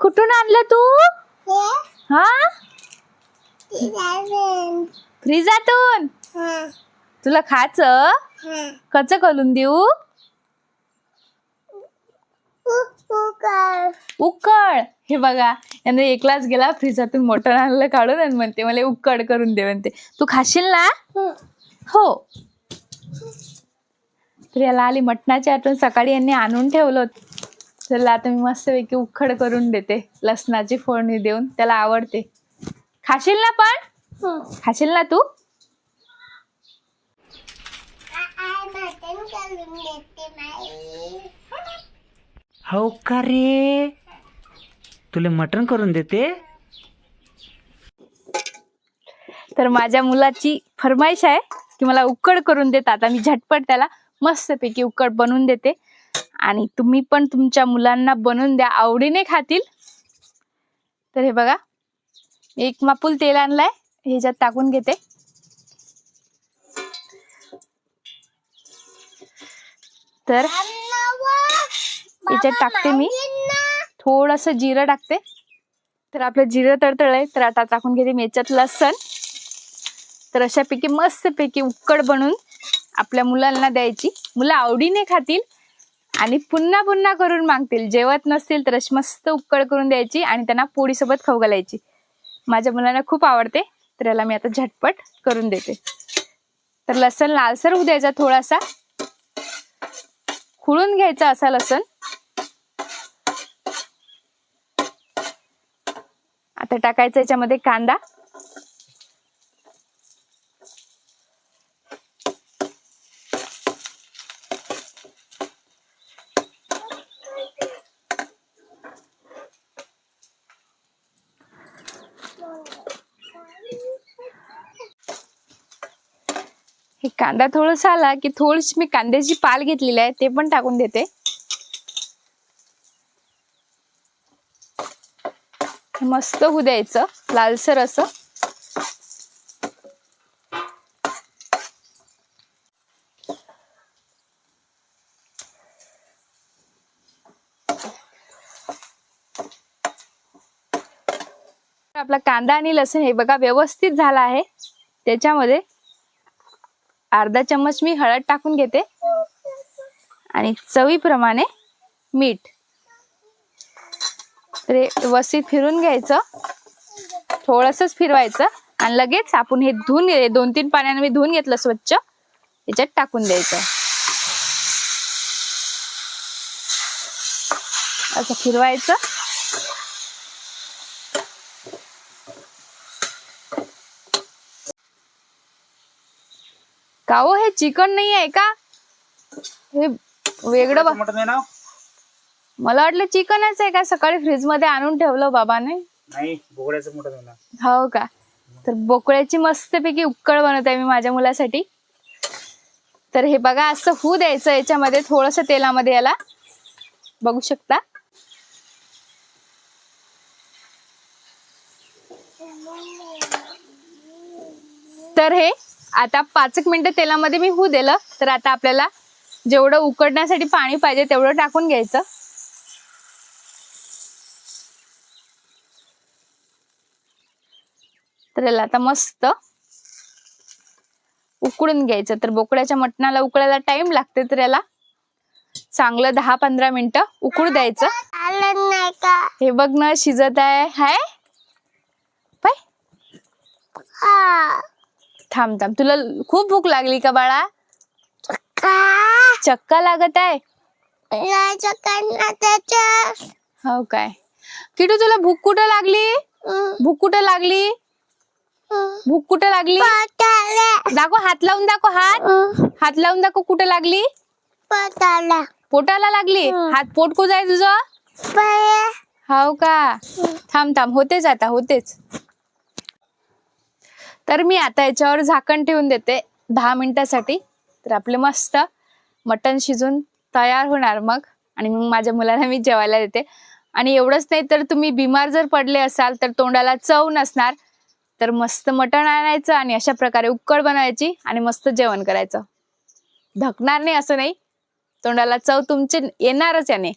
कुठून आणलं तू? हा? फ्रीजातून? तुला खाच कच करून देऊ? उकळ. हे बघा याने एकलाच गेला फ्रीजातून मटण आणलं काढून आणि म्हणते मला उकड करून दे म्हणते. तू खाशील ना? हो. तर याला आली मटणाची आठवण सकाळी यांनी आणून ठेवलं होतं. त्याला आता मी मस्तपैकी उखड करून देते. लसणाची फोडणी देऊन त्याला आवडते. खाशील ना पण? खाशील ना तू? हो का रे? तुला मटण करून देते? तर माझ्या मुलाची फरमाईश आहे की मला उकड करून देत. आता मी झटपट त्याला मस्तपैकी उकड बनवून देते. आणि तुम्ही पण तुमच्या मुलांना बनवून द्या. आवडीने खातील. तर हे बघा. एक मापूल तेल आणलाय. ह्याच्यात टाकून घेते. तर याच्यात टाकते मी. थोडस जिरं टाकते. तर आपलं जिरं तडतळलंय तर आता टाकून घेते मी याच्यात लसण. तर अशापैकी मस्तपैकी उकड बनवून आपल्या मुलांना द्यायची. मुलं आवडीने खातील. आणि पुन्हा पुन्हा करून मागतील. जेवत नसतील तर अशी मस्त उकड करून द्यायची आणि त्यांना पोळीसोबत खाऊ घालायची. माझ्या मुलांना खूप आवडते तर याला मी आता झटपट करून देते. तर लसण लालसर होऊ द्यायचा थोडासा. खुळून घ्यायचा असा लसण. आता टाकायचं याच्यामध्ये कांदा. हे कांदा थोडासा आला की थोडीशी मी कांद्याची पाल घेतलेली आहे ते पण टाकून देते. मस्त होऊ द्यायचं लालसर असं. आपला कांदा आणि लसूण हे बघा व्यवस्थित झाला आहे. त्याच्यामध्ये अर्धा चम्मच मी हळद टाकून घेते. आणि चवीप्रमाणे मीठ. रे हे व्यवस्थित फिरून घ्यायचं. थोडंसंच फिरवायचं. आणि लगेच आपण हे धुवून घे दोन तीन पाण्याने मी धुवून घेतलं स्वच्छ. याच्यात टाकून द्यायचं. असं फिरवायचं. का हो हे चिकन नाही आहे का? हे वेगळं बा- मटण आहे ना? मला वाटलं चिकनच आहे का? सकाळी फ्रीजमध्ये आणून ठेवलं बाबाने. नाही बोकड्याचं मटण आहे ना. हो का? तर बोकळ्याची मस्तपैकी उक्कड बनवत आहे मी माझ्या मुलासाठी. तर हे बघा असं होऊ द्यायचं याच्यामध्ये थोडस तेलामध्ये याला. बघू शकता. तर हे आता पाच एक मिनटं तेलामध्ये मी होऊ दिलं तर आता आपल्याला जेवढं उकडण्यासाठी पाणी पाहिजे तेवढं टाकून घ्यायचं. तर याला आता मस्त उकडून घ्यायचं. तर बोकड्याच्या मटणाला उकळायला टाइम लागते तर याला चांगलं दहा पंधरा मिनिटं उकळू द्यायचं. हे बघ ना शिजत आहे हाय. पाय. थांब थांब. तुला खूप भूक लागली का बाळा? चक्का. लागत आहे? हो काय. किटू तुला भूक कुठं लागली? भूक कुठं लागली? भूक कुठं लागली? दाखव हात लावून दाखव हात. हात लावून दाखव कुठं लागली? पोटाला. लागली? हात पोट कुठं आहे तुझं? हो का. थांब थांब. होतेच आता होतेच. तर मी आता याच्यावर झाकण ठेवून देते दहा मिनिटासाठी. तर आपले मस्त मटण शिजून तयार होणार मग. आणि मग माझ्या मुलांना मी जेवायला देते. आणि एवढंच नाही तर तुम्ही बिमार जर पडले असाल तर तोंडाला चव नसणार. तर मस्त मटण आणायचं आणि अशा प्रकारे उक्कड बनवायची आणि मस्त जेवण करायचं. धकणार नाही असं नाही. तोंडाला चव तुमची येणारच याने.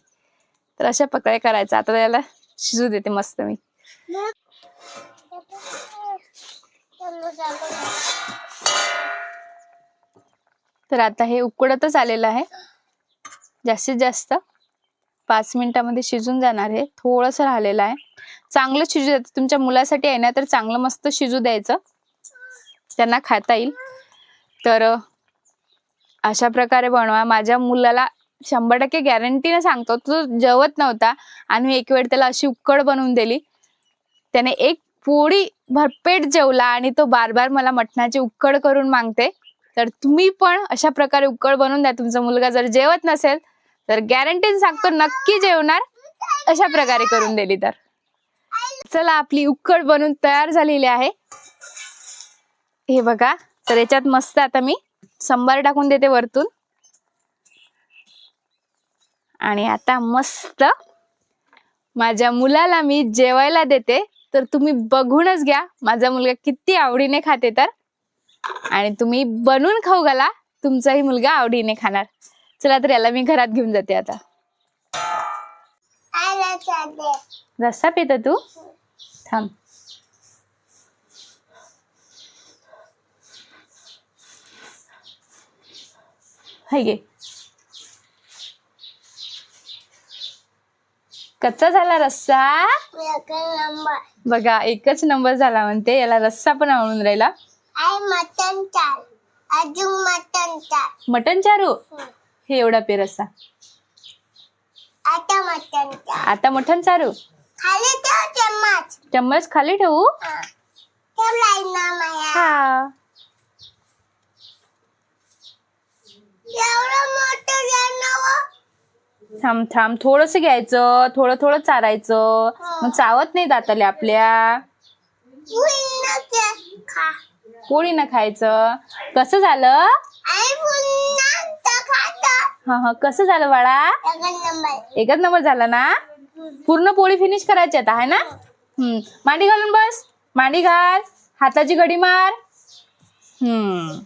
तर अशा प्रकारे करायचं. आता त्याला शिजू देते मस्त मी. तर आता हे उकडतच आलेलं आहे. जास्तीत जास्त पाच मिनिटामध्ये शिजून जाणार आहे. थोडंसं राहिलेलं आहे. चांगलं शिजू द्यायचं तुमच्या मुलासाठी आहे ना तर चांगलं मस्त शिजू द्यायचं. त्यांना खाता येईल. तर अशा प्रकारे बनवा. माझ्या मुलाला शंभर टक्के गॅरंटीने सांगतो. तो जेवत नव्हता. आणि मी एक वेळ त्याला अशी उकड बनवून दिली. त्याने एक पोळी भरपेट जेवला आणि तो बार बार मला मटणाची उकड करून मागते. तर तुम्ही पण अशा प्रकारे उकड बनवून द्या. तुमचा मुलगा जर जेवत नसेल तर गॅरंटीन सांगतो नक्की जेवणार. अशा प्रकारे करून दिली तर. चला आपली उकड बनून तयार झालेली आहे. हे बघा तर याच्यात मस्त आता मी संबार टाकून देते वरतून. आणि आता मस्त माझ्या मुलाला मी जेवायला देते. तर तुम्ही बघूनच घ्या माझा मुलगा किती आवडीने खाते तर. आणि तुम्ही बनवून खाऊ घाला. तुमचाही मुलगा आवडीने खाणार. चला तर याला मी घरात घेऊन जाते आता. रस्सा पित तू? थांब. गे. कच्चा झाला रस्सा? बघा एकच नंबर झाला म्हणते. याला रस्सा पण आवडून राहिला. मटन चाल. अजून मटन चाल. मटन चारू? हे एवढा पे रस्सा आता मटन चाल. आता मटन चारू? खाली ठेव चम्मच. चम्मच खाली ठेवू? हा. ठेवलाय ना माया. हा. एवढं मोठं जनावर थांब थांब. थोडस घ्यायचं. थोडं थोडं चारायचं. मग चावत नाही दाताले आपल्या. खा. पोळीनं खायचं? कसं झालं? हा हा. कसं झालं बाळा? एकच नंबर. झाला ना? पूर्ण पोळी फिनिश करायची आता आहे ना? हम्म. मांडी घालून बस. मांडी घाल. हाताची घडी मार. हम्म.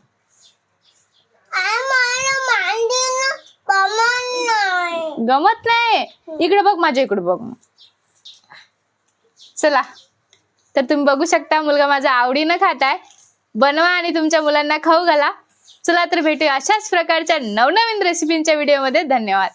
गमत नाही? इकडे बघ माझ्या इकडे बघ. चला. तर तुम्ही बघू शकता मुलगा माझा आवडीनं खाताय. बनवा आणि तुमच्या मुलांना खाऊ घाला. चला तर भेटूया अशाच प्रकारच्या नवनवीन रेसिपींच्या व्हिडिओमध्ये धन्यवाद.